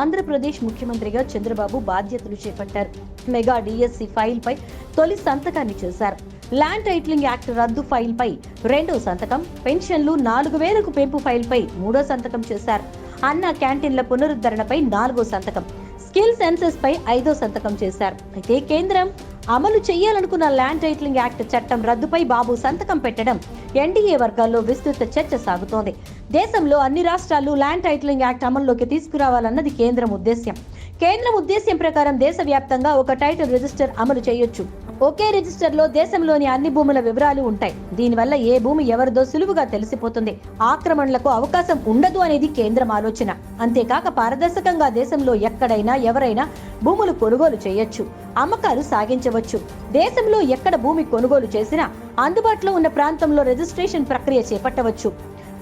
ఆంధ్రప్రదేశ్ ముఖ్యమంత్రిగా చంద్రబాబు బాధ్యతలు చేపట్టారు. మెగా డిఎస్సి ఫైల్పై తొలి సంతకాన్ని చేశారు. ల్యాండ్ టైటిలింగ్ యాక్ట్ రద్దు ఫైల్పై రెండో సంతకం పెన్షన్లు నాలుగు వేలకు పెంపు ఫైల్పై మూడో సంతకం చేశారు. అన్న క్యాంటీన్ల పునరుద్ధరణపై నాలుగో సంతకం స్కిల్ సెన్సెస్ పై ఐదో సంతకం చేశారు. అయితే కేంద్రం అమలు చేయాలనుకున్న ల్యాండ్ టైటిలింగ్ యాక్ట్ చట్టం రద్దుపై బాబు సంతకం పెట్టడం ఎన్డీఏ వర్గాల్లో విస్తృత చర్చ సాగుతోంది. దేశంలో అన్ని రాష్ట్రాలు ల్యాండ్ టైటిలింగ్ యాక్ట్ అమల్లోకి తీసుకురావాలన్నది కేంద్రం ఉద్దేశ్యం. కేంద్రం ఉద్దేశ్యం ప్రకారం దేశవ్యాప్తంగా ఒక టైటిల్ రిజిస్టర్ అమలు చేయొచ్చు. ఒకే రిజిస్టర్లో దేశంలోని అన్ని భూముల వివరాలు ఉంటాయి. దీనివల్ల ఏ భూమి ఎవరిదో సులువుగా తెలిసిపోతుంది. ఆక్రమణలకు అవకాశం ఉండదు అనేది కేంద్రం ఆలోచన. అంతేకాక పారదర్శకంగా దేశంలో ఎక్కడైనా ఎవరైనా భూములు కొనుగోలు చేయొచ్చు. అమ్మకాలు సాగించవచ్చు. దేశంలో ఎక్కడ భూమి కొనుగోలు చేసినా అందుబాటులో ఉన్న ప్రాంతంలో రిజిస్ట్రేషన్ ప్రక్రియ చేపట్టవచ్చు.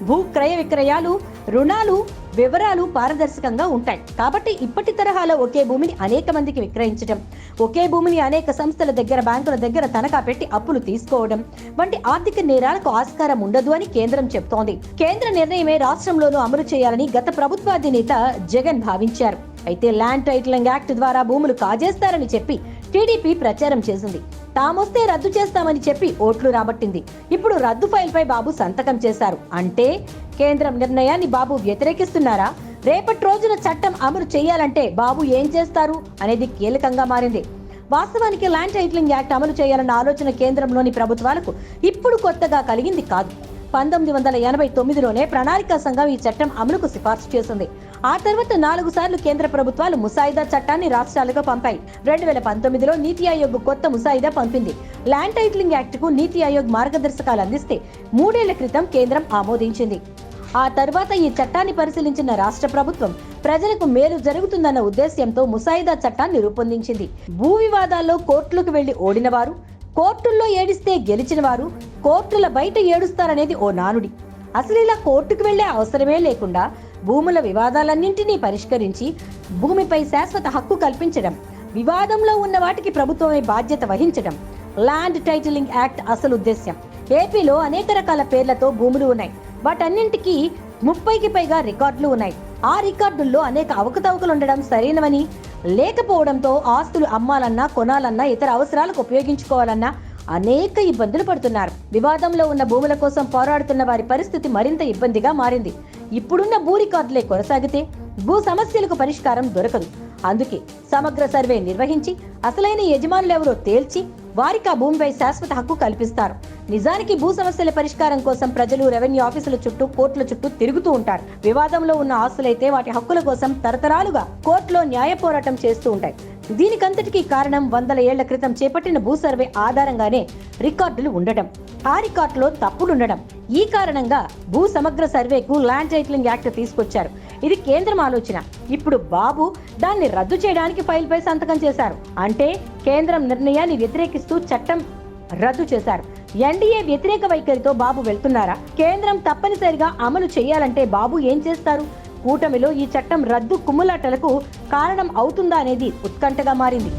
భూ క్రయ విక్రయాలు రుణాలు వివరాలు పారదర్శకంగా ఉంటాయి. కాబట్టి ఇప్పటి తరహాలో ఒకే భూమిని అనేక మందికి విక్రయించడం ఒకే భూమిని అనేక సంస్థల దగ్గర బ్యాంకుల దగ్గర తనఖా పెట్టి అప్పులు తీసుకోవడం వంటి ఆర్థిక నేరాలకు ఆస్కారం ఉండదు అని కేంద్రం చెబుతోంది కేంద్ర నిర్ణయమే రాష్ట్రంలోనూ అమలు చేయాలని గత ప్రభుత్వాధినేత జగన్ భావించారు. అయితే ల్యాండ్ టైటిలింగ్ యాక్ట్ ద్వారా భూములు కాజేస్తారని చెప్పి టీడీపీ ప్రచారం చేసింది. తామొస్తే రద్దు చేస్తామని చెప్పి ఓట్లు రాబట్టింది. ఇప్పుడు రద్దు ఫైల్పై బాబు సంతకం చేశారు. అంటే కేంద్రం నిర్ణయాన్ని బాబు వ్యతిరేకిస్తున్నారా? రేపటి రోజున చట్టం అమలు చేయాలంటే బాబు ఏం చేస్తారు? అనేది కీలకంగా మారింది. వాస్తవానికి ల్యాండ్ టైటిలింగ్ యాక్ట్ అమలు చేయాలన్న ఆలోచన కేంద్రంలోని ప్రభుత్వాలకు ఇప్పుడు కొత్తగా కలిగింది కాదు. పంతొమ్మిది వందల ఎనభై తొమ్మిదిలోనే ప్రణాళికా సంఘం ఈ చట్టం అమలుకు సిఫార్సు చేసింది. ఆ తర్వాత నాలుగు సార్లు కేంద్ర ప్రభుత్వాలు ముసాయిదా చట్టాన్ని రాష్ట్రాలకు పంపాయి. రెండు వేల పంతొమ్మిదిలో నీతి ఆయోగ్ కొత్త ముసాయిదా పంపింది. ల్యాండ్ టైటిలింగ్ యాక్ట్కు నీతి ఆయోగ్ మార్గదర్శకాలు అందిస్తే మూడేళ్ళ క్రితం కేంద్రం ఆమోదించింది. ఆ తర్వాత ఈ చట్టాన్ని పరిశీలించిన రాష్ట్ర ప్రభుత్వం ప్రజలకు మేలు జరుగుతుందన్న ఉద్దేశ్యంతో ముసాయిదా చట్టాన్ని రూపొందించింది. భూ వివాదాల్లో కోర్టులకు వెళ్ళి ఓడిన వారు కోర్టుల్లో ఏడిస్తే గెలిచిన వారు కోర్టుల బయట ఏడుస్తారనేది ఓ నానుడి. అసలు ఇలా కోర్టుకు వెళ్ళే అవసరమే లేకుండా భూముల వివాదాలన్నింటినీ పరిష్కరించి భూమిపై శాశ్వత హక్కు కల్పించడం వివాదంలో ఉన్న వాటికి ప్రభుత్వమే బాధ్యత వహించడం ల్యాండ్ టైటిలింగ్ యాక్ట్ అసలు ఉద్దేశ్యం. ఏపీలో అనేక రకాల పేర్లతో భూములు ఉన్నాయి. వాటన్నింటికీ ముప్పైకి పైగా రికార్డులు ఉన్నాయి. ఆ రికార్డుల్లో అనేక అవకతవకలు ఉండడం సరైనవని లేకపోవడంతో ఆస్తులు అమ్మాలన్నా కొనాలన్నా ఇతర అవసరాలకు ఉపయోగించుకోవాలన్నా అనేక ఇబ్బందులు పడుతున్నారు. వివాదంలో ఉన్న భూముల కోసం పోరాడుతున్న వారి పరిస్థితి మరింత ఇబ్బందిగా మారింది. ఇప్పుడున్న భూ రికార్డులే కొనసాగితే భూ సమస్యలకు పరిష్కారం దొరకదు. అందుకే సమగ్ర సర్వే నిర్వహించి అసలైన యజమానులెవరో తేల్చి వారికి ఆ భూమిపై శాశ్వత హక్కు కల్పిస్తారు. నిజానికి భూ సమస్యల పరిష్కారం కోసం ప్రజలు రెవెన్యూ ఆఫీసుల చుట్టూ కోర్టుల చుట్టూ తిరుగుతూ ఉంటారు. వివాదంలో ఉన్న ఆస్తులైతే వాటి హక్కుల కోసం తరతరాలుగా కోర్టులో న్యాయ పోరాటం చేస్తూ ఉంటాయి. దీనికంతటికీ కారణం వందల ఏళ్ళ క్రితం చేపట్టిన భూ సర్వే ఆధారంగానే రికార్డులు ఉండటం ఆ రికార్డులో తప్పులుండడం. ఈ కారణంగా భూ సమగ్ర సర్వేకు ల్యాండ్ టైటిలింగ్ యాక్ట్ తీసుకొచ్చారు. ఇది కేంద్రం ఆలోచన. ఇప్పుడు బాబు దాన్ని రద్దు చేయడానికి ఫైల్పై సంతకం చేశారు. అంటే కేంద్రం నిర్ణయాన్ని వ్యతిరేకిస్తూ చట్టం రద్దు చేశారు. ఎన్డీఏ వ్యతిరేక వైఖరితో బాబు వెళ్తున్నారా? కేంద్రం తప్పనిసరిగా అమలు చేయాలంటే బాబు ఏం చేస్తారు? కూటమిలో ఈ చట్టం రద్దు కుమ్ములాటలకు కారణం అవుతుందా అనేది ఉత్కంఠగా మారింది.